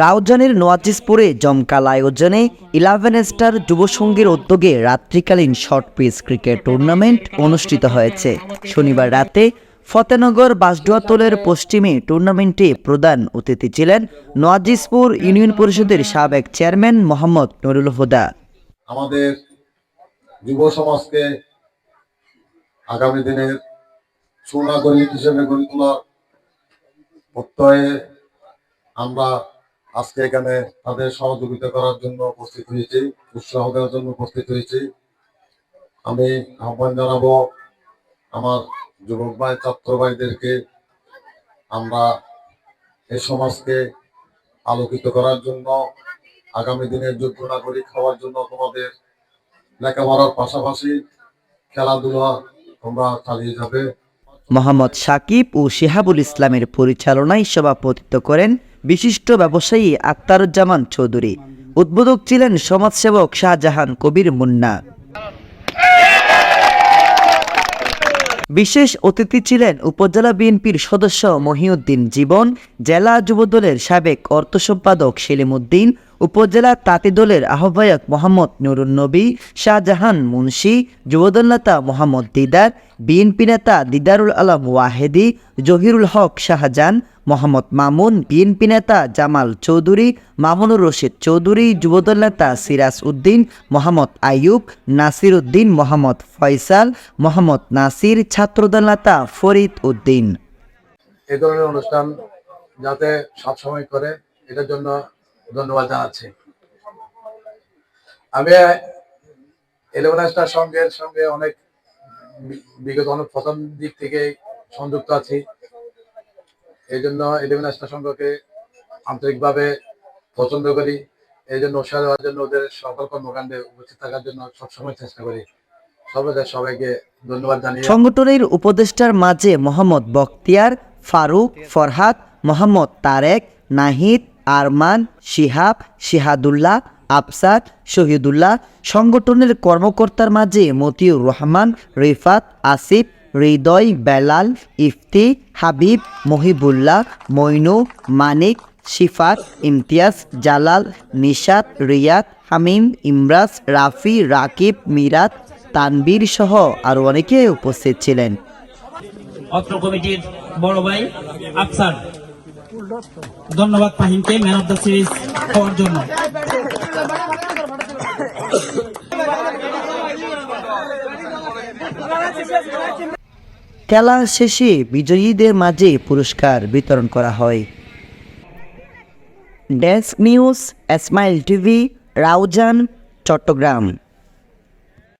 রাউজানের নোয়াজিসপুরে জমকাল আয়োজনে eleven star যুবসংঘের উদ্যোগে রাত্রিকালীন শর্ট পিচ ক্রিকেট টুর্নামেন্ট অনুষ্ঠিত হয়েছে। শনিবার রাতে ফতেনগর বাসডুয়াতলের পশ্চিমে টুর্নামেন্টে প্রধান অতিথি ছিলেন নোয়াজিসপুর ইউনিয়ন পরিষদের সাবেক চেয়ারম্যান মোহাম্মদ নুরুল হুদা। আমাদের যুব সমাজকে আগামী দিনের সুনাগরিক হিসেবে গড়ে তোলার প্রত্যয়ে আমরা আজকে এখানে তাদের সহযোগিতা করার জন্য উপস্থিত হয়েছি, উৎসাহ দেওয়ার জন্য উপস্থিত হয়েছি। আমি আহ্বান জানাব আমার যুবক ভাই, ছাত্র ভাইদেরকে আমরা এই সমাজকে আলোকিত করার জন্য, আগামী দিনের যোগ্য নাগরিক হওয়ার জন্য তোমাদের লেখাপড়ার পাশাপাশি খেলাধুলা তোমরা চালিয়ে যাবে। মোহাম্মদ সাকিব ও শিহাবুল ইসলামের পরিচালনায় সভাপতিত্ব করেন বিশিষ্ট ব্যবসায়ী আক্তারুজ্জামান চৌধুরী। উদ্বোধক ছিলেন সমাজসেবক শাহজাহান কবির মুন্না। বিশেষ অতিথি ছিলেন উপজেলা বিএনপির সদস্য মহিউদ্দিন জীবন, জেলা যুবদলের সাবেক অর্থ সম্পাদক সেলিমউদ্দিন উপজেলা তাঁতি দলের আহ্বায়ক মোহাম্মদ নুরুন নবী, শাহজাহান মুন্সি, যুবদল নেতা মোহাম্মদ দিদার, বিএনপি নেতা দিদারুল আলম ওয়াহেদি, জহিরুল হক শাহজাহান, মোহাম্মদ মামুন, বিএনপি নেতা জামাল চৌধুরী, মামুনুর রশিদ চৌধুরী, যুবদল নেতা সিরাজ উদ্দিন, মোহাম্মদ আইয়ুব, নাসির উদ্দিন, মোহাম্মদ ফয়সাল, মোহাম্মদ নাসির, ছাত্রদল নেতা ফরিদ উদ্দিন। এই ধরনের অনুষ্ঠান যাতে সবসময় করে, এটার জন্য ধন্যবাদ জানাচ্ছি। আমি ইলেভেন সঙ্গের সঙ্গে অনেক বিগত অনেক প্রথম দিক থেকে সংযুক্ত আছি। এই জন্য ইলেভেন স্টার সংঘকে আন্তরিকভাবে পছন্দ করি। এই জন্য উৎসাহ দেওয়ার জন্য ওদের সকল কর্মকাণ্ডে উপস্থিত থাকার জন্য সবসময় চেষ্টা করি। সবাই সবাইকে ধন্যবাদ জানিয়ে সংগঠনের উপদেষ্টার মাঝে মোহাম্মদ বখতিয়ার, ফারুক, ফরহাদ, মোহাম্মদ তারেক, নাহিদ আরমান, শিহাব, শিহাদুল্লাহ, আফসাদ, শহীদুল্লাহ সংগঠনের কর্মকর্তার মাঝে মতিউর রহমান, রিফাত, আসিফ, হৃদয়, বেলাল, ইফতি, হাবিব, মহিবুল্লাহ, মইনু, মানিক, শিফাত, ইমতিয়াজ, জালাল, নিশাত, রিয়াদ, হামিম, ইমরাজ, রাফি, রাকিব, মিরাত, তানবীর সহ আরও অনেকে উপস্থিত ছিলেন। অত্র কমিটির বড় ভাই আফসার ধন্যবাদ ফাহিমকে ম্যান অফ দ্য সিরিজ হওয়ার জন্য। খেলা শেষে বিজয়ীদের মাঝে পুরস্কার বিতরণ করা হয়। Desk news, smile TV, Raozan, Chattogram.